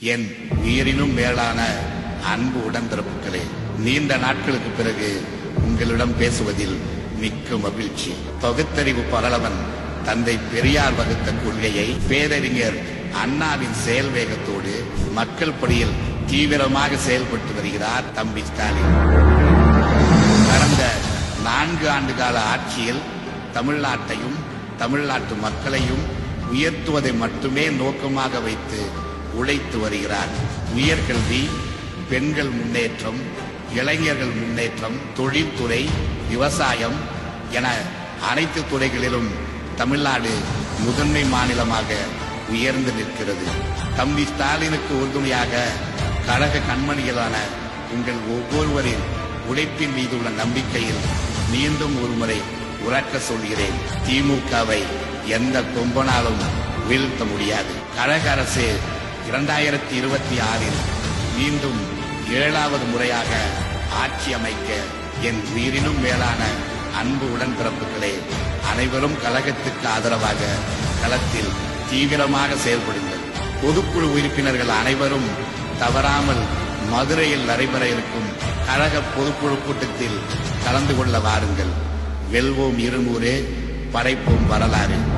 என் உயிரினும் மேலான அன்பு உடன்பிறப்புகளே நீண்ட நாட்களுக்கு பிறகு உங்களிடம் பேசுவதில் மிக்க மகிழ்ச்சி. பகுத்தறிவு பகலவன் தந்தை பெரியார் வகுத்த கொள்கையை பேரறிஞர் அண்ணாவின் செயல் வேகத்தோடு மக்கள் பணியில் தீவிரமாக செயல்பட்டு வருகிறார் தம்பி ஸ்டாலின். கடந்த நான்கு ஆண்டு கால ஆட்சியில் தமிழ்நாட்டையும் தமிழ்நாட்டு மக்களையும் உயர்த்துவதை மட்டுமே நோக்கமாக வைத்து உழைத்து வருகிறார். உயர்கல்வி பெண்கள் முன்னேற்றம் இளைஞர்கள் முன்னேற்றம் தொழில்துறை விவசாயம் என அனைத்து துறைகளிலும் தமிழ்நாடு முதன்மை மாநிலமாக உயர்ந்து நிற்கிறது. தம்பி ஸ்டாலினுக்கு உறுதுணையாக கழக கண்மணிகளான உங்கள் ஒவ்வொருவரின் உழைப்பின் மீது உள்ள நம்பிக்கையில் மீண்டும் ஒருமுறை உறக்க சொல்கிறேன். திமுகவை எந்த கொம்பனாலும் வீழ்த்த முடியாது. கழக அரசு இரண்டாயிரத்தி இருபத்தி ஆறில் மீண்டும் ஏழாவது முறையாக ஆட்சி அமைக்க என் உயிரினும் மேலான அன்பு உடன்பிறப்புகளே அனைவரும் கழகத்துக்கு ஆதரவாக களத்தில் தீவிரமாக செயல்படுங்கள். பொதுக்குழு உறுப்பினர்கள் அனைவரும் தவறாமல் மதுரையில் நடைபெற இருக்கும் கழக பொதுக்குழு கூட்டத்தில் கலந்து கொள்ள வாருங்கள். வெல்வோம் இருநூறு. படைப்போம் வரலாறு.